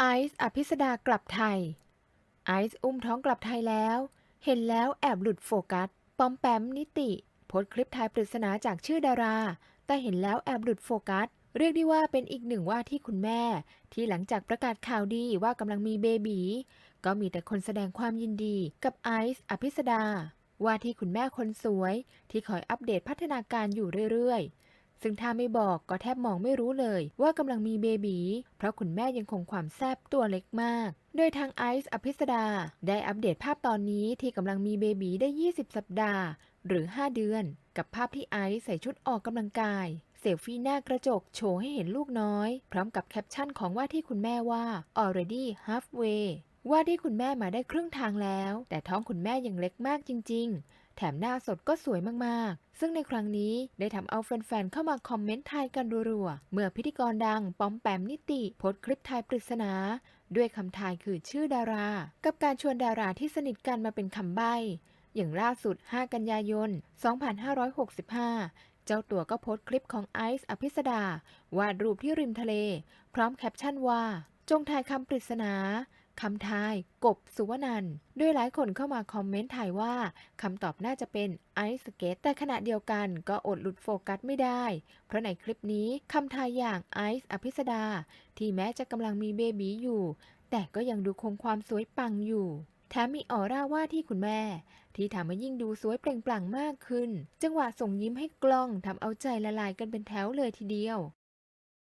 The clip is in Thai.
ไอซ์อภิสดากลับไทย ไอซ์อุ้มท้องกลับไทยแล้ว เห็นแล้วแอบหลุดโฟกัส ปอมแปมนิติโพสคลิปถ่ายปริศนาจากชื่อดารา แต่เห็นแล้วแอบหลุดโฟกัส เรียกได้ว่าเป็นอีกหนึ่งว่าที่คุณแม่ ที่หลังจากประกาศข่าวดีว่ากำลังมีเบบีก็มีแต่คนแสดงความยินดีกับไอซ์อภิสดา ว่าที่คุณแม่คนสวย ที่คอยอัปเดตพัฒนาการอยู่เรื่อยๆ ซึ่งถ้าไม่บอกก็แทบมองไม่รู้เลยว่ากำลังมีเบบีเพราะคุณแม่ยังคงความแซบตัวเล็กมาก โดยทางไอซ์อภิสดา ได้อัปเดตภาพตอนนี้ที่กำลังมีเบบีได้ 20 สัปดาห์ หรือ 5 เดือน กับภาพที่ไอซ์ใส่ชุดออกกำลังกายเซลฟี่หน้ากระจกโชว์ให้เห็นลูกน้อย พร้อมกับแคปชั่นของว่าที่คุณแม่ว่า already halfway ว่าที่คุณแม่มาได้ครึ่งทางแล้ว แต่ท้องคุณแม่ยังเล็กมากจริง ๆ แถมหน้าสดก็สวยมากๆ ซึ่งในครั้งนี้ได้ทำเอาแฟนๆ เข้ามาคอมเมนต์ทายกันรัวๆ เมื่อพิธีกรดังปอมแปมนิติโพสคลิปทายปริศนา ด้วยคำทายคือชื่อดารา กับการชวนดาราที่สนิทกันมาเป็นคำใบ้อย่างล่าสุด 5 กันยายน 2565 เจ้าตัวก็โพสต์คลิปของไอซ์อภิสดาวาดรูปที่ริมทะเล พร้อมแคปชั่นว่า จงทายคำปริศนา คำทายกบสุวนันด้วยหลายคนเข้ามาคอมเมนต์ถ่ายว่าคำตอบน่าจะเป็นไอซ์สเกตแต่ขณะเดียวกันก็อดหลุดโฟกัสไม่ได้ เพราะในคลิปนี้คำทายอย่างไอซ์อภิสดา ที่แม้จะกำลังมีเบบีอยู่ แต่ก็ยังดูคงความสวยปังอยู่แถมมีออร่าว่าที่คุณแม่ ที่ทำให้ยิ่งดูสวยเปล่งปลั่งมากขึ้น จังหวะส่งยิ้มให้กล้องทำเอาใจละลายกันเป็นแถวเลยทีเดียว